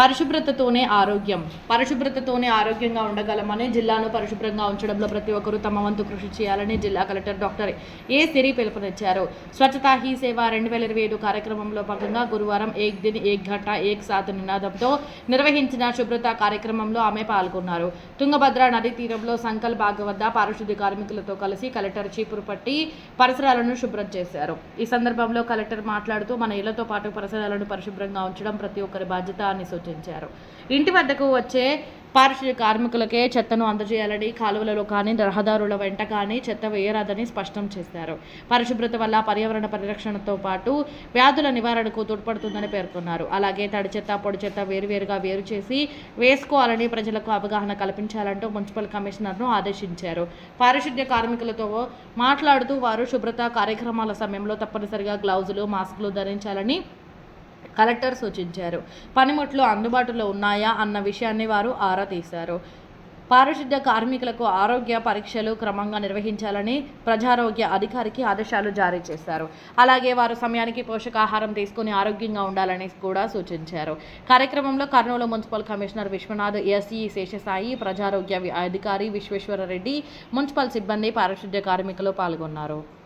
పరిశుభ్రతతోనే ఆరోగ్యం. పరిశుభ్రతతోనే ఆరోగ్యంగా ఉండగలమని జిల్లాను పరిశుభ్రంగా ఉంచడంలో ప్రతి ఒక్కరూ తమ వంతు కృషి చేయాలని జిల్లా కలెక్టర్ డాక్టర్ ఏ సిరి పిలుపునిచ్చారు. స్వచ్ఛతా హీ సేవ రెండు వేల ఇరవై ఏడు కార్యక్రమంలో భాగంగా గురువారం ఏక్ దిన్ ఏక్ ఘంట ఏక్ సాత్ నినాదంతో నిర్వహించిన శుభ్రత కార్యక్రమంలో ఆమె పాల్గొన్నారు. తుంగభద్ర నదీ తీరంలో సంకల్ బాగ్ వద్ద పారిశుద్ధ్య కార్మికులతో కలిసి కలెక్టర్ చీపురు పట్టి పరిసరాలను శుభ్రం చేశారు. ఈ సందర్భంలో కలెక్టర్ మాట్లాడుతూ మన ఇళ్ళతో పాటు పరిసరాలను పరిశుభ్రంగా ఉంచడం ప్రతి ఒక్కరి బాధ్యత అని సూచించారు. ఇంటి వద్దకు వచ్చే పారిశుద్ధ్య కార్మికులకే చెత్తను అందజేయాలని కాలువలలో కానీ రహదారుల వెంట కానీ చెత్త వేయరాదని స్పష్టం చేశారు. పరిశుభ్రత వల్ల పర్యావరణ పరిరక్షణతో పాటు వ్యాధుల నివారణకు తోడ్పడుతుందని పేర్కొన్నారు. అలాగే తడి చెత్త పొడి చెత్త వేరువేరుగా వేరు చేసి వేసుకోవాలని ప్రజలకు అవగాహన కల్పించాలంటూ మున్సిపల్ కమిషనర్ను ఆదేశించారు. పారిశుద్ధ్య కార్మికులతో మాట్లాడుతూ వారు శుభ్రత కార్యక్రమాల సమయంలో తప్పనిసరిగా గ్లౌజులు మాస్కులు ధరించాలని కలెక్టర్ సూచించారు. పనిముట్లు అందుబాటులో ఉన్నాయా అన్న విషయాన్ని వారు ఆరా తీశారు. పారిశుద్ధ్య కార్మికులకు ఆరోగ్య పరీక్షలు క్రమంగా నిర్వహించాలని ప్రజారోగ్య అధికారికి ఆదేశాలు జారీ చేశారు. అలాగే వారు సమయానికి పోషకాహారం తీసుకుని ఆరోగ్యంగా ఉండాలని కూడా సూచించారు. కార్యక్రమంలో Kurnool municipal commissioner Vishwanath SE Seshasai ప్రజారోగ్య అధికారి విశ్వేశ్వరరెడ్డి మున్సిపల్ సిబ్బంది పారిశుద్ధ్య కార్మికులు పాల్గొన్నారు.